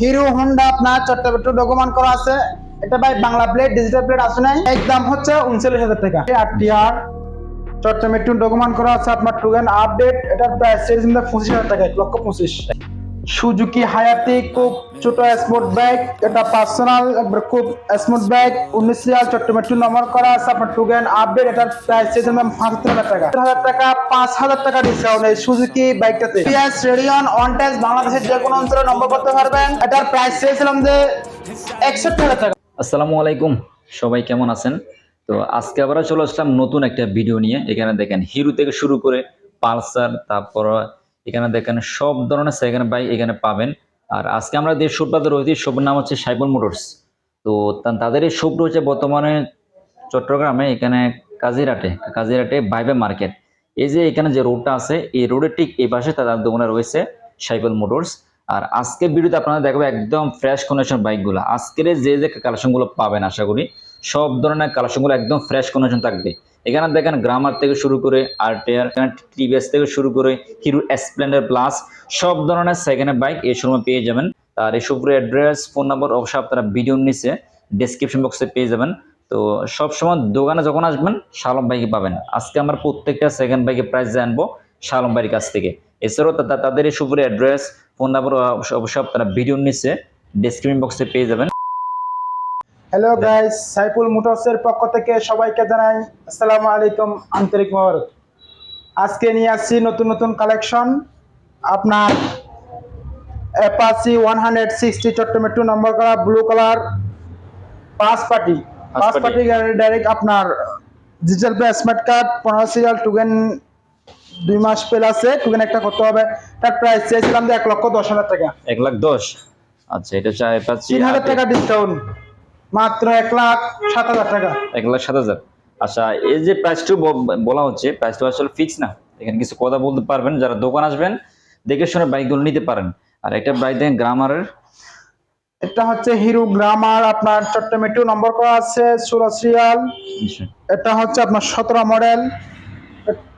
Hero Honda আপনার Chittagong document করা আছে। এটা ভাই বাংলা প্লেট ডিজিটাল প্লেট আছে নাই? একদম হচ্ছে উনচল্লিশ হাজার টাকা। আর টিআর চট্টগ্রাম একটু ডকুমেন্ট করা আছে আপনার টুগেন আপডেট এটা প্রাইস পঁচিশ হাজার টাকা, এক লক্ষ পঁচিশ। সুজুকি হায়াতি খুব ছোট স্পোর্ট বাইক এটা পার্সোনাল খুব স্মুথ বাইক উনিশ সিরিয়াল চট্টগ্রাম নম্বর করা আছে, আপনার টুগেন আপডেট এটার প্রাইস চেয়েছে ম্যাম পাঁচাত্তর হাজার টাকা। হাজার টাকা, পাঁচ হাজার টাকা ডিসকাউন্ট এই সুজুকি বাইকটাতে পিএস রেডিয়ন অন টেস্ট বাংলাদেশের যে কোনো অঞ্চলে নম্বর করতে পারবেন। এটার প্রাইস চেয়েছিলাম যে একষট্টি হাজার টাকা। আসসালামু আলাইকুম, সবাই কেমন আছেন? তো আজকে আবার চলে আসলাম নতুন একটা ভিডিও নিয়ে। এখানে দেখেন, হিরো থেকে শুরু করে পালসার, তারপর এখানে দেখেন সব ধরনের সেকেন্ড বাইক এখানে পাবেন। আর আজকে আমরা যে শোপটাতে রয়েছি শোপের নাম হচ্ছে সাইবল মোটরস। তো তাদের এই শোপ রয়েছে বর্তমানে চট্টগ্রামে, এখানে কাজিরাটে কাজিরাটে বাইবে মার্কেট। এই যে এখানে যে রোডটা আছে, এই রোডের ঠিক এই পাশে তাদের দোকানে রয়েছে সাইকেল মোটরস। আর আজকের ভিডিওতে আপনারা দেখবে একদম ফ্রেশ কন্ডিশন বাইকগুলো আজকের যে যে কালেকশনগুলো পাবেন, আশা করি সব ধরনের কালেকশনগুলো একদম ফ্রেশ কন্ডিশন থাকবে। এখানে দেখেন গ্রামার থেকে শুরু করে আরটিআর টিভিএস থেকে শুরু করে হিরো স্প্লেন্ডার প্লাস সব ধরনের সেকেন্ড বাইক এই সময় পেয়ে যাবেন। আর এই সব অ্যাড্রেস ফোন নাম্বার অবশ্যই আপনারা ভিডিও নিচে ডেসক্রিপশন বক্সে পেয়ে যাবেন। তো সব সময় দোকানে যখন আসবেন, শালম বাইকে পাবেন। আজকে আমরা প্রত্যেকটা সেকেন্ড বাইকের প্রাইস জানব শালম বাইকের কাছ থেকে। এছাড়াও তাদের এই সুপুরের অ্যাড্রেস ফোন নাম্বার অবশ্যই আপনারা ভিডিও নিচে ডেসক্রিপশন বক্সে পেয়ে যাবেন। হ্যালো গাইস সাইফুল মোটরসের পক্ষ থেকে সবাইকে জানাই আসসালামু আলাইকুম আন্তরিক মোবারক। আজকে নিয়ে আসছি নতুন নতুন কালেকশন আপনার Apache one hundred sixty Chattogram two নম্বর করা ব্লু কালার পাঁচ পার্টি পাঁচ পার্টি। ডাইরেক্ট আপনার ডিজিটাল পে স্মার্ট কার্ড পনেরো সিরিয়াল টুগেন দুই মাস পেল আছে। টুগেন একটা করতে হবে। তার প্রাইস চেয়েছিলাম যে এক লক্ষ দশ হাজার টাকা। এক লাখ দশ। আচ্ছা এটা চাই তিন হাজার টাকা ডিসকাউন্ট মাত্র এক লাখ সাত হাজার টাকা। এক লাখ সাত হাজার। আচ্ছা এই যে প্রাইসটা বলা হচ্ছে প্রাইসটা আসলে ফিক্স না। এখানে কিছু কথা বলতে পারবেন যারা দোকান আসবেন দেখে শুনে বাইকগুলো নিতে পারেন। আর একটা বাইক দেখেন গ্রামারের এটা হচ্ছে হিরো গ্রামার আপনার চট্টগ্রামে টু নম্বর করা আছে ষোলো সিরিয়াল। আচ্ছা, এটা হচ্ছে আপনার সতেরো মডেল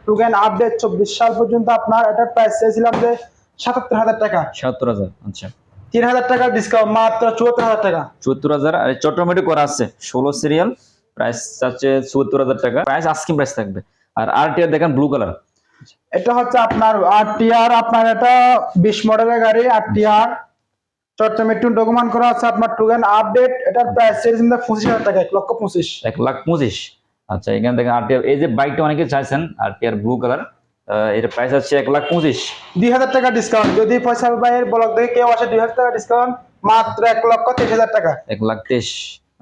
টুগেন আপডেট চব্বিশ সাল পর্যন্ত আপনার এটার প্রাইস চেয়েছিলাম যে সাতাত্তর হাজার টাকা। সত্তর হাজার আচ্ছা। তিন হাজার টাকা ডিসকাউন্ট মাত্র চুয়াত্তর হাজার টাকা। চুয়াত্তর হাজার আর চট্টমেটো করা আছে ষোলো সিরিয়াল প্রাইস চাচ্ছে চুয়াত্তর হাজার টাকা। প্রাইস আস্কিং প্রাইস থাকবে। আর আর টিয়ার দেখেন ব্লু কালার এটা হচ্ছে আপনার আর আপনার এটা বিশ মডেলের গাড়ি আর টিআর চট্টগ্রামে টু ডকুমেন্ট করা আছে আপনার টুগেন আপডেট এটার প্রাইস চেয়েছিলাম যে পঁচিশ হাজার টাকা এক লক্ষ পঁচিশ। এক লাখ পঁচিশ। আচ্ছা এখানে দেখেন আর টিয়ার এই যে বাইকটা অনেকে চাইছেন আর টিয়ার ব্লু কালার এর প্রাইস আছে এক লাখ পঁচিশ। দুই হাজার টাকা ডিসকাউন্ট যদি পয়সা ভাইয়ের ব্লক থেকে কেউ আসে দুই হাজার টাকা ডিসকাউন্ট মাত্র এক লক্ষ তেইশ হাজার টাকা। এক লাখ তেইশ।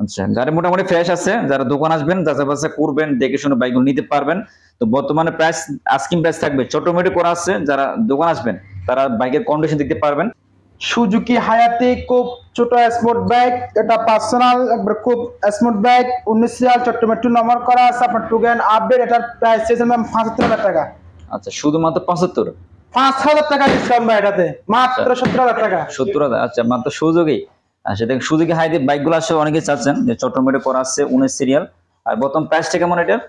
আচ্ছা গাড়ি মোটামুটি ফ্রেশ আছে যারা দোকান আসবেন যাচাই বাছাই করবেন দেখে শুনে বাইকগুলো নিতে পারবেন। তো বর্তমানে প্রাইস আস্কিং প্রাইস থাকবে। ছোট মেটে করা আছে যারা দোকান আসবেন তারা বাইকের কন্ডিশন দেখতে পারবেন। সুজুকি হায়াতি খুব ছোট স্পোর্ট বাইক এটা পার্সোনাল একবার খুব স্মুথ বাইক উনিশ সিরিয়াল চট্টগ্রাম টু নম্বর করা আছে আপনার টুগেন আপডেট এটার প্রাইস ম্যাম পঁচাত্তর হাজার টাকা। আচ্ছা শুধুমাত্র পঁচাত্তর? পাঁচ হাজার টাকা ডিসকাউন্ট ভাই এটাতে। মাত্র সত্তর হাজার টাকা। সত্তর হাজার আচ্ছা মাত্র সুযোগই। আর সেটা সুযোগী হাইতে বাইকগুলো আসে অনেকে চাচ্ছেন যে চট্টমেটে করা আসছে উনিশ সিরিয়াল আর বর্তমান প্রাইসটা কেমন এটার?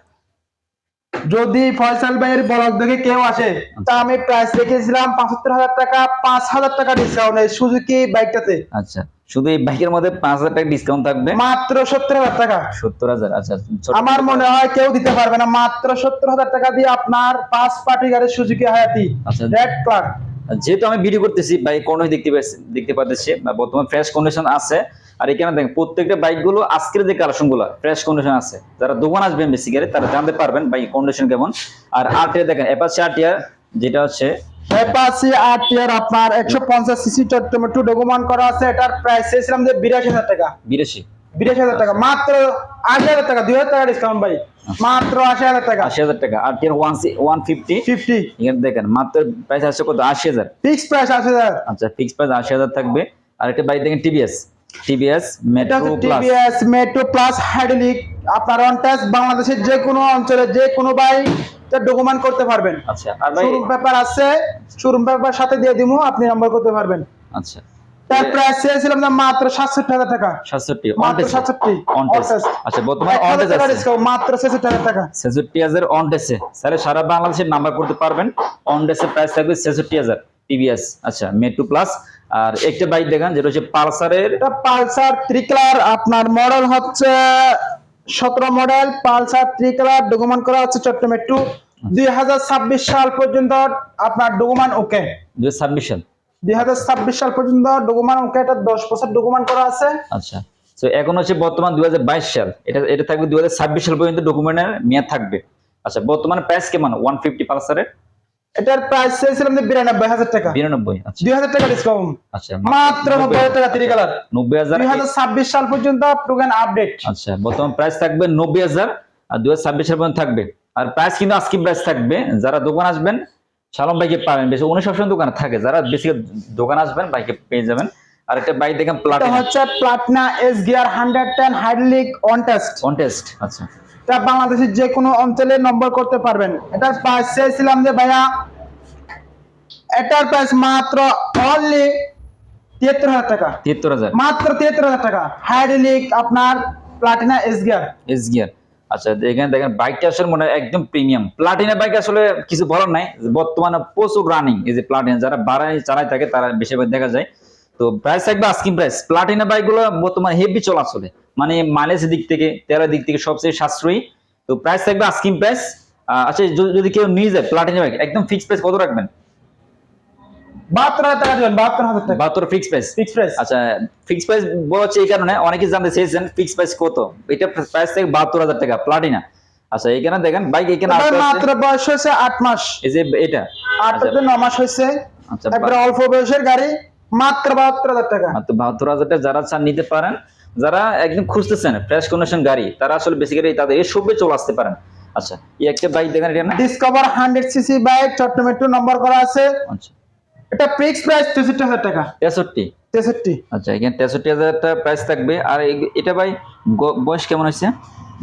যদি ফয়সাল ভাইয়ের ব্লক দেখে কেউ আসে তা আমি প্রাইস রেখেছিলাম পঁচাত্তর হাজার টাকা পাঁচ হাজার টাকা ডিসকাউন্ট সুজুকি বাইকটাতে? আচ্ছা। শুধু এই বাইকের মধ্যে পাঁচ হাজার টাকা ডিসকাউন্ট থাকবে? মাত্র সত্তর হাজার টাকা। সত্তর হাজার আচ্ছা আমার মনে হয় কেউ দিতে পারবে না। মাত্র সত্তর হাজার টাকা দিয়ে আপনার পাঁচ পার্টি গাড়ির সুজুকি হায়াতি। আচ্ছা। রেড যেহেতু আমি ভিডিও করতেছি বাইক কন্ডিশন দেখতে পাচ্ছি দেখতে পাচ্ছি বা বর্তমান ফ্রেশ কন্ডিশন আছে। আর এখানে দেখেন প্রত্যেকটা বাইকগুলো আজকের যে কালেকশনগুলো ফ্রেশ কন্ডিশন আছে। যারা দোকান আসবেন বেসিক্যালি তারা জানতে পারবেন বাইক কন্ডিশন কেমন। আর আরটিআর দেখেন অ্যাপাচি আরটিআর যেটা হচ্ছে অ্যাপাচি আর টিয়ার আপনার একশো পঞ্চাশ সিসি চট্টগ্রাম টু ডকুমেন্ট করা আছে। এটার প্রাইস চেয়েছিলাম যে বিরাশি হাজার টাকা। বিরাশি। বিরাশি হাজার টাকা। মাত্র আশি হাজার টাকা। দুই হাজার টাকা ডিসকাউন্ট ভাই। মাত্র আশি হাজার টাকা। আশি হাজার টাকা। RTR one one fifty fifty এখানে দেখেন মাত্র প্রাইস আসছে কত? আশি হাজার। ফিক্স প্রাইস আশি হাজার। আচ্ছা ফিক্স প্রাইস আশি হাজার থাকবে। আর একটা বাইক দেখেন TVS TVS Metro Plus TVS Metro Plus hydraulic আপনার অন টাচ বাংলাদেশের যে কোনো অঞ্চলে যে কোনো বাইক ডকুমেন্ট করতে পারবেন। আচ্ছা আর ভাই শোরুম পেপার আছে শোরুম পেপার সাথে দিয়ে দিমু আপনি নাম্বার করতে পারবেন। আচ্ছা। তার প্রাইস চেয়েছিলাম না মাত্র টাকা। মাত্র আচ্ছা বর্তমানে আছে। মাত্র স্যার সারা বাংলাদেশের নাম্বার করতে পারবেন। প্রাইস থাকবে ছেষট্টি হাজার টিভিএস আচ্ছা মেট্রো প্লাস আর একটা বাইক দেখান যেটা হচ্ছে পালসারের পালসার ত্রিকালার আপনার মডেল হচ্ছে সতেরো মডেল পালসার ত্রিকালার ডকুমেন্ট করা আছে হচ্ছে চট্টমেট্টু দুই সাল পর্যন্ত আপনার ডকুমেন্ট ওকে দুই ছাব্বিশ সাল। পর্যন্ত ডকুমেন্ট ওকে এটা দশ বছর ডকুমেন্ট করা আছে। আচ্ছা। তো এখন হচ্ছে বর্তমান দুই হাজার বাইশ সাল। এটা এটা থাকবে দুই হাজার ছাব্বিশ সাল পর্যন্ত ডকুমেন্টের মেয়াদ থাকবে। আচ্ছা বর্তমানে প্রাইস কেমন? ওয়ান ফিফটি পালসারের। এটার প্রাইস চেয়েছিলাম যে বিরানব্বই হাজার টাকা। বিরানব্বই আচ্ছা। দুই হাজার টাকা ডিসকাউন্ট আচ্ছা মাত্র নব্বই হাজার টাকা ত্রিকালার নব্বই হাজার দুই হাজার ছাব্বিশ সাল পর্যন্ত টোকেন আপডেট আচ্ছা বর্তমান প্রাইস থাকবে নব্বই হাজার আর দুই হাজার ছাব্বিশ সাল পর্যন্ত থাকবে। আর প্রাইস কিন্তু আজকে প্রাইস থাকবে। যারা দোকান আসবেন সালম বাইকে পাবেন। বেশি উনি সবসময় দোকানে থাকে। যারা বেশি দোকান আসবেন বাইকে পেয়ে যাবেন। আর একটা বাইক দেখেন প্লাটিনা হচ্ছে Platina S gear hundred ten hydraulic on test contest আচ্ছা। এটা বাংলাদেশের যে কোনো অঞ্চলে নম্বর করতে পারবেন। এটার প্রাইস চেয়েছিলাম যে ভাইয়া এটার প্রাইস মাত্র অনলি তিয়াত্তর হাজার টাকা। তিয়াত্তর হাজার। মাত্র তিয়াত্তর হাজার টাকা। হাইড্রোলিক আপনার Platina S gear S gear আচ্ছা এখানে দেখেন বাইকটা আসলে মনে হয় একদম প্রিমিয়াম প্লাটিনা বাইক আসলে কিছু বলার নাই। বর্তমানে প্রচুর রানিং এই যে প্লাটিনা যারা বাড়ায় চালায় থাকে তারা বেশিরভাগ দেখা যায়। তো প্রাইস থাকবে আস্কিং প্রাইস প্লাটিনা বাইকগুলো বর্তমানে হেভি চলা চলে। মানে মাইলেজের দিক থেকে তেলের দিক থেকে সবচেয়ে সাশ্রয়ী। তো প্রাইস থাকবে আস্কিং প্রাইস আচ্ছা যদি- কেউ নিয়ে যায় প্লাটিনা বাইক একদম ফিক্স প্রাইস কত রাখবেন? বাহাত্তর হাজার টাকা দেবেন বাহাত্তর হাজার টাকা। বাহাত্তর ফিক্স প্রাইস ফিক্স প্রাইস আচ্ছা ফিক্স প্রাইস বলা হচ্ছে এই কারণে অনেকে জানতে চেয়েছেন ফিক্স প্রাইস কত। এটা প্রাইস থেকে বাহাত্তর হাজার টাকা প্লাটিনা আচ্ছা এখানে দেখেন বাইক এখানে মাত্র বয়স হয়েছে আট মাস। এই যে এটা। আট আচ্ছা, থেকে ন মাস হয়েছে। আচ্ছা অল্প বয়সের গাড়ি মাত্র বাহাত্তর হাজার টাকা। মাত্র বাহাত্তর হাজার টাকা যারা চান নিতে পারেন। যারা একদম খুঁজতেছেন ফ্রেশ কন্ডিশন গাড়ি তারা আসলে বেসিক্যালি তাদের এই সবে চলে আসতে পারেন। আচ্ছা এই একটা বাইক দেখেন এটা না? ডিসকভার হান্ড্রেড সিসি বাইক চট্টমেট্রো নম্বর করা আছে। আচ্ছা। এটা ফিক্স প্রাইস তেষট্টি হাজার টাকা। তেষট্টি? তেষট্টি। আচ্ছা এখানে তেষট্টি হাজার টাকা প্রাইস থাকবে। আর এটা ভাই বয়স কেমন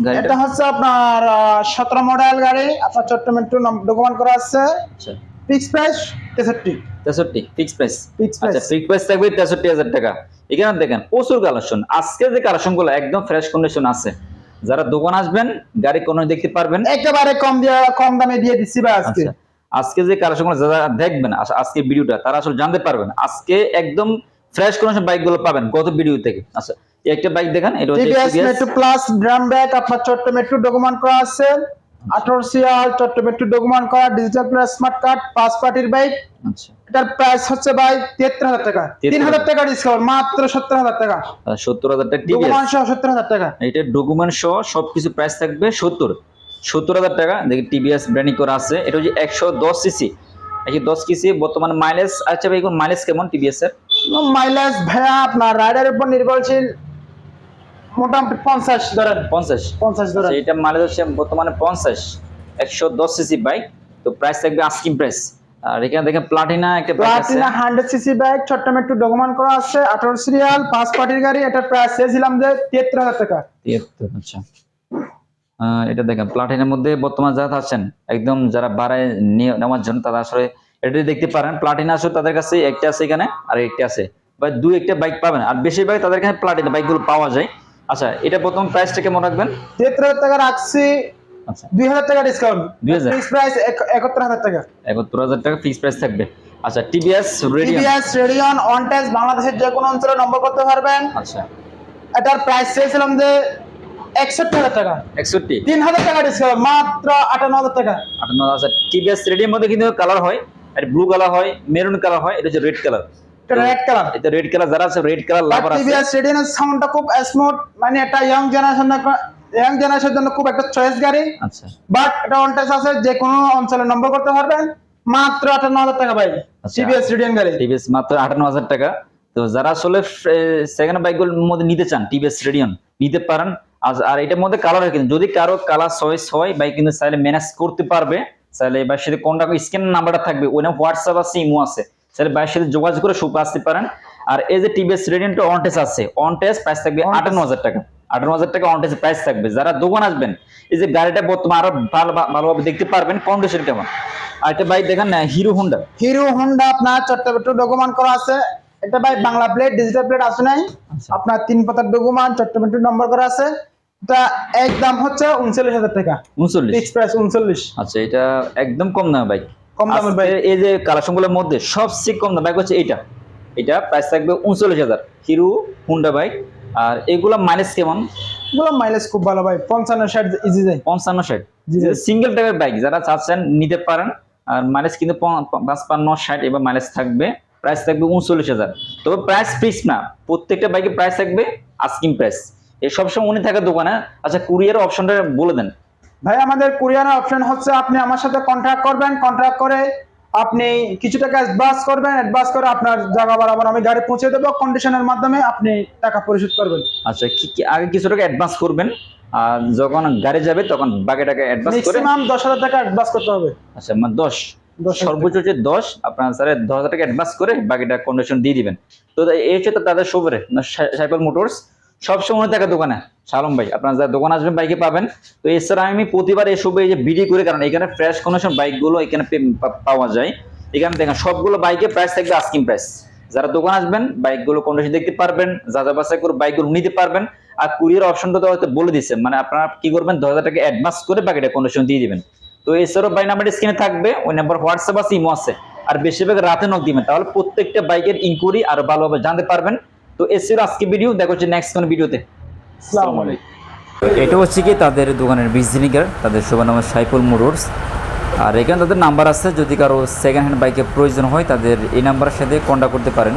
গাড়িটা এটা হচ্ছে আপনার সতেরো মডেল গাড়ি আপনার চট্টমেট্রো ডকুমেন্ট করা আছে। আচ্ছা। ফিক্স প্রাইস তেষট্টি। তেষট্টি ফিক্স প্রাইস ফিক্স আচ্ছা ফিক্স প্রাইস থাকবে তেষট্টি হাজার টাকা। এখানে দেখেন প্রচুর কালেকশন আজকে যে কালেকশনগুলো একদম ফ্রেশ কন্ডিশন আছে। যারা দোকান আসবেন গাড়ি কোনো দেখতে পারবেন। একেবারে কম দিয়ে কম দামে দিয়ে দিচ্ছি ভাই আজকে। আচ্ছা আজকে যে কালেকশনগুলো যারা দেখবেন আজকে ভিডিওটা তারা আসলে জানতে পারবেন। আজকে একদম ফ্রেশ কন্ডিশন বাইকগুলো পাবেন গত ভিডিও থেকে। আচ্ছা একটা বাইক দেখেন এটা হচ্ছে মেট্রো প্লাস ড্রাম ব্যাগ আপনার চট্টমেট্রো ডকুমেন্ট করা আছে আঠারো সিয়াল চট্টমেট্রো ডকুমেন্ট করা ডিজিটাল প্লাস স্মার্ট কার্ড পাঁচ পার্টির বাইক আচ্ছা। এটার প্রাইস হচ্ছে ভাই তিয়াত্তর হাজার টাকা। তিন হাজার টাকা ডিসকাউন্ট মাত্র সত্তর হাজার টাকা। সত্তর হাজার টাকা ডকুমেন্ট সহ সত্তর হাজার টাকা। এটা ডকুমেন্ট সহ সবকিছু প্রাইস থাকবে সত্তর। সত্তর হাজার টাকা দেখি টিভিএস ব্র্যান্ডিং করা আছে। এটা হচ্ছে একশো দশ সিসি একশো দশ সিসি বর্তমানে মাইলেজ আচ্ছা ভাই এখন মাইলেজ কেমন টিভিএস এর? মাইলেজ ভাইয়া আপনার রাইডারের উপর নির্ভরশীল। মোটামুটি পঞ্চাশ ধরেন। পঞ্চাশ। পঞ্চাশ ধরেন। আচ্ছা, এটা মাইলেজ হচ্ছে বর্তমানে পঞ্চাশ একশো দশ সিসি বাইক তো প্রাইস থাকবে আস্কিং প্রাইস আর এখানে দেখেন প্লাটিনা একটা প্লাটিনা হান্ড্রেড সিসি বাইক চট্টমেট্রো ডকুমেন্ট করা আছে আঠারো সিরিয়াল পাঁচ পার্টির গাড়ি এটার প্রাইস চেয়েছিলাম যে তিয়াত্তর হাজার টাকা। তিয়াত্তর আচ্ছা। এটা দেখেন প্লাটিনের মধ্যে বর্তমান যারা আছেন একদম যারা বাড়ায় নিয়ে নেওয়ার জন্য তারা আসলে এটা দেখতে পারেন। প্লাটিনা আসলে তাদের কাছে একটা আছে এখানে আর একটা আছে। বা দুই একটা বাইক পাবেন। আর বেশিরভাগ তাদের কাছে প্লাটিনা বাইকগুলো পাওয়া যায়। আচ্ছা এটা প্রথম প্রাইসটা কেমন রাখবেন? তিয়াত্তর হাজার টাকা রাখছি। আচ্ছা। দুই হাজার টাকা ডিসকাউন্ট 2000 ফিক্স প্রাইস একাত্তর হাজার টাকা। একাত্তর হাজার টাকা ফিক্স প্রাইস থাকবে। আচ্ছা TVS Radium TVS Radeon on test বাংলাদেশের যে কোনো অঞ্চলে নম্বর করতে পারবেন। আচ্ছা। এটার প্রাইস চেয়েছিলাম যে একষট্টি হাজার টাকা। একষট্টি? তিন হাজার টাকা ডিসকাউন্ট মাত্র আটান্ন হাজার টাকা। আটান্ন আচ্ছা টিভিএস রেডিয়াম মধ্যে কিন্তু কালার হয় আর ব্লু কালার হয় মেরুন কালার হয় এটা হচ্ছে রেড কালার রেড কালার এটা রেড কালার যারা আছে রেড কালার লাভার আছে। টিভিএস রেডিয়নের সাউন্ডটা খুব স্মুথ মানে এটা ইয়াং জেনারেশন ইয়াং জেনারেশনের জন্য খুব একটা চয়েস গাড়ি। আচ্ছা। বাট এটা অন আছে যে কোনো অঞ্চলে নম্বর করতে পারবেন। মাত্র আটান্ন হাজার টাকা ভাই আচ্ছা। টিভিএস রেডিয়ন গাড়ি। টিভিএস মাত্র আটান্ন হাজার টাকা। তো যারা আসলে সেকেন্ড বাইকগুলোর মধ্যে নিতে চান টিভিএস রেডিয়ন নিতে পারেন। আর- আর এটার মধ্যে কালার হয় কিন্তু যদি কারও কালার চয়েস হয় বাইক কিন্তু চাইলে ম্যানেজ করতে পারবে। চাইলে এবার সাথে কোনটা স্ক্যান নাম্বারটা থাকবে ওই হোয়াটসঅ্যাপ আছে ইমো আছে। চাইলে বাইরের সাথে যোগাযোগ করে সুপ আসতে পারেন। আর এই যে টিভিএস রেডিয়নটা অন টেস্ট আছে অন টেস্ট প্রাইস থাকবে আটান্ন হাজার টাকা। আটান্ন হাজার টাকা অন টেস্ট প্রাইস থাকবে। যারা দোকান আসবেন এই যে গাড়িটা বর্তমানে আরও ভালো ভালোভাবে দেখতে পারবেন কন্ডিশন কেমন? আর একটা বাইক দেখেন না হিরো হোন্ডা হিরো হোন্ডা আপনার চট্টগ্রাম ডকুমেন্ট করা আছে। এটা bike Bangla plate digital plate আছে নাই? আচ্ছা। আপনার তিন পাতার ডকুমেন্ট চট্টগ্রাম নম্বর করা আছে। এটা একদম হচ্ছে উনচল্লিশ হাজার টাকা। উনচল্লিশ? প্রাইস উনচল্লিশ। আচ্ছা এটা একদম কম দামের বাইক কম দামের বাইক এই যে কালেকশনগুলোর মধ্যে সবচেয়ে কম দাম বাইক হচ্ছে এইটা এটা প্রাইস থাকবে উনচল্লিশ হাজার। হিরো হুন্ডা বাইক আর এগুলো মাইলেজ কেমন? এগুলো মাইলেজ খুব ভালো ভাই পঞ্চান্ন ষাট ইজি যায়। পঞ্চান্ন ষাট। সিঙ্গেল টাইপের বাইক যারা চাচ্ছেন নিতে পারেন আর মাইলেজ কিন্তু পাঁচপান্ন ষাট এবার মাইলেজ থাকবে প্রাইস থাকবে উনচল্লিশ হাজার। তবে প্রাইস ফিক্স না প্রত্যেকটা বাইকে প্রাইস থাকবে আস্কিং প্রাইস এই সবসময় উনি থাকে দোকানে আচ্ছা কুরিয়ার অপশনটা বলে দেন। ভাই আমাদের কুরিয়ারের অপশন হচ্ছে আপনি আমার সাথে কন্ট্যাক্ট করবেন কন্ট্যাক্ট করে আপনি কিছু টাকা অ্যাডভান্স করবেন অ্যাডভান্স করে আপনার জায়গা বরাবর আমি গাড়ি পৌঁছে দেবো কন্ডিশনের মাধ্যমে আপনি টাকা পরিশোধ করবেন। আচ্ছা কি কি- আগে কিছু টাকা অ্যাডভান্স করবেন? আর যখন গাড়ি যাবে তখন বাকি টাকা অ্যাডভান্স করে ম্যাক্সিমাম দশ হাজার টাকা অ্যাডভান্স করতে হবে। আচ্ছা মানে দশ। সর্বোচ্চ হচ্ছে দশ আপনার স্যার দশ হাজার টাকা অ্যাডভান্স করে বাকিটা কন্ডিশন দিয়ে দিবেন। তো এই হচ্ছে তাদের সুবিধে সাইকেল মোটরস। সবসময় থাকে দোকানে। শালম ভাই, আপনার যা দোকান আসবেন, বাইকে পাবেন। তো এছাড়া আমি প্রতিবার এসব এই যে বিডি করে, কারণ এখানে ফ্রেশ কন্ডিশন বাইকগুলো এখানে পাওয়া যায়। এখানে দেখেন, সবগুলো বাইকে প্রাইস থাকবে আস্কিং প্রাইস যারা দোকান আসবেন, বাইকগুলো কন্ডিশন দেখতে পারবেন, যা যা বাসায় করে বাইকগুলো নিতে পারবেন। আর কুরিয়ার অপশনটা তো হয়তো বলে দিচ্ছেন মানে আপনারা কি করবেন, দশ হাজার টাকা অ্যাডভান্স করে বাকিটা কন্ডিশন দিয়ে দিবেন। তো এছাড়াও বাই নাম্বার স্ক্রিনে থাকবে, ওই নাম্বার হোয়াটসঅ্যাপ আছে, ইমো আছে। আর বেশিরভাগ রাতে নক দিবেন, তাহলে প্রত্যেকটা বাইকের ইনকোয়ারি আরও ভালোভাবে জানতে পারবেন। তো এছাড়া আজকে ভিডিও দেখো হচ্ছে নেক্সট কোন ভিডিওতে আসসালামু আলাইকুম। এটা হচ্ছে কি তাদের দোকানের বিজনিকার তাদের শুভ নাম সাইফুল মুরুরস। আর এখানে তাদের নাম্বার আছে যদি কারও সেকেন্ড হ্যান্ড বাইকের প্রয়োজন হয় তাদের এই নাম্বারের সাথে কন্ট্যাক্ট করতে পারেন।